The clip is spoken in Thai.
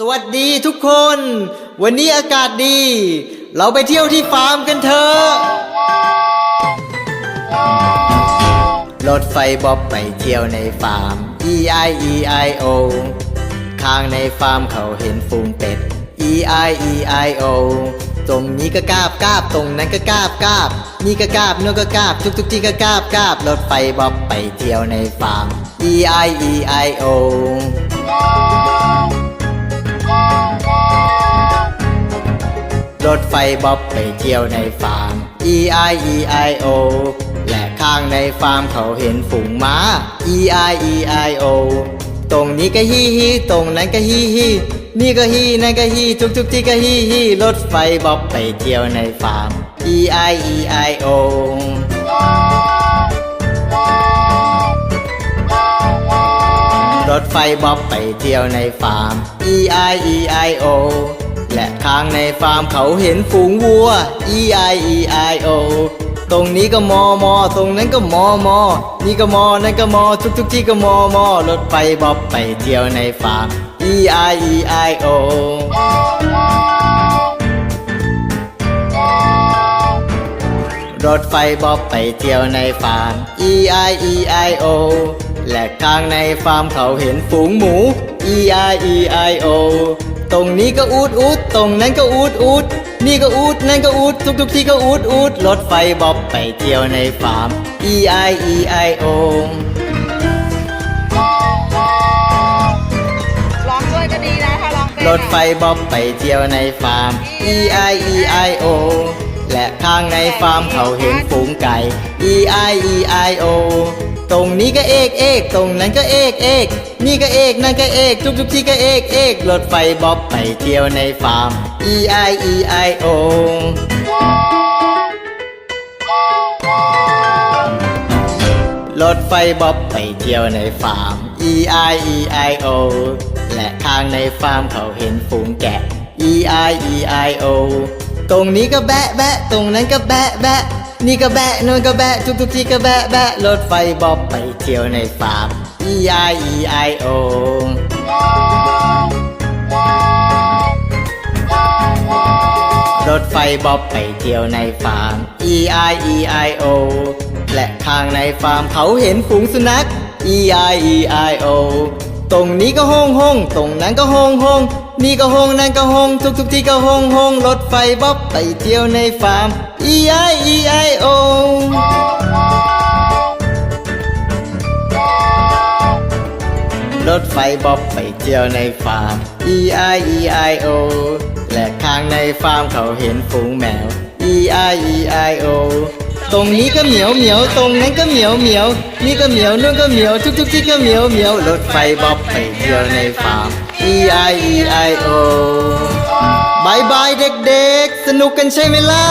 สวัสดีทุกคน วันนี้อากาศดี เราไปเที่ยวที่ฟาร์มกันเถอะรถไฟบ๊อบไปเที่ยวในฟาร์ม E I E I O ข้างในฟาร์มเขาเห็นฝูงเป็ด E I E I O ตรงนี้ก็กาบกาบตรงนั้นก็กาบกาบนี่ก็กาบโน่นก็กาบทุกทุกที่ก็กาบกาบรถไฟบ๊อบไปเที่ยวในฟาร์ม E I E I O รถไฟบ๊อบไปเที่ยวในฟาร์ม E I E I O และข้างในฟาร์มเขาเห็นฝูงม้า E I E I O ตรงนี้ก็ฮีฮีตรงนั้นก็ฮีฮีนี่ก็ฮีนั่นก็ฮีทุกทุกที่ก็ฮีฮีรถไฟบ๊อบไปเที่ยวในฟาร์ม E I E I O รถไฟบ๊อบไปเที่ยวในฟาร์ม E I E I O และข้างในฟาร์มเขาเห็นฝูงวัว E I E I O ตรงนี้ก็มอมอตรงนั้นก็มอมอนี่ก็มอนั่นก็มอทุกทุกที่ก็มอมอรถไฟบอบไปเที่ยวในฟาร์ม E I E I O รถไฟบอบไปเที่ยวในฟาร์ม E I E I O และข้างในฟาร์มเขาเห็นฝูงหมู E I E I O ตรงนี้ก็อูดอูดตรงนั้นก็อูดอูดนี่ก็อูดนั่นก็อูดทุกทุกที่ก็อูดอูดรถไฟบ๊อบไปเที่ยวในฟาร์ม E I E I O ร้องด้วยก็ดีนะถ้าร้องเป็นรถไฟบ๊อบไปเที่ยวในฟาร์ม E I E I O และข้างในฟาร์มเขาเห็นฝูงไก่ E I E I O ตรงนี้ก็เอกเอกตรงนั้นก็เอกเอกนี่ก็เอกนั่นก็เอกทุกทุกที่ก็เอกเอกรถไฟบ๊อบไปเที่ยวในฟาร์ม E I E I O รถไฟบ๊อบไปเที่ยวในฟาร์ม E I E I O และข้างในฟาร์มเขาเห็นฝูงแกะ E I E I O ตรงนี้ก็แบะแบะตรงนั้นก็แบะแบะ นี่ก็แบะโน่นก็แบะทุกทุกที่ก็แบะแบะรถไฟบอบไปเที่ยวในฟาร์ม E I E I O รถไฟบอบไปเที่ยวในฟาร์ม E I E I O และข้างในฟาร์มเขาเห็นฝูงสุนัข E I E I O ตรงนี้ก็ห้องห้องตรงนั้นก็ห้องห้องนี่ก็ห้องนั่นก็ห้องทุกทุกที่ก็ห้องห้องรถไฟบ๊อบไปเที่ยวในฟาร์ม E I E I O รถไฟบ๊อบไปเที่ยวในฟาร์ม E I E I O และข้างในฟาร์มเขาเห็นฝูงแมว E I E I O ตรงนี้ก็เหมียวเหมียวตรงนั้นก็เหมียวเหมียวนี่ก็เหมียวนู่นก็เหมียวทุกทุกที่ก็เหมียวเหมียวรถไฟบ๊อบไปเที่ยวในฟาร์ม E I E I O บายบายเด็กๆ สนุกกันใช่ไหมล่ะ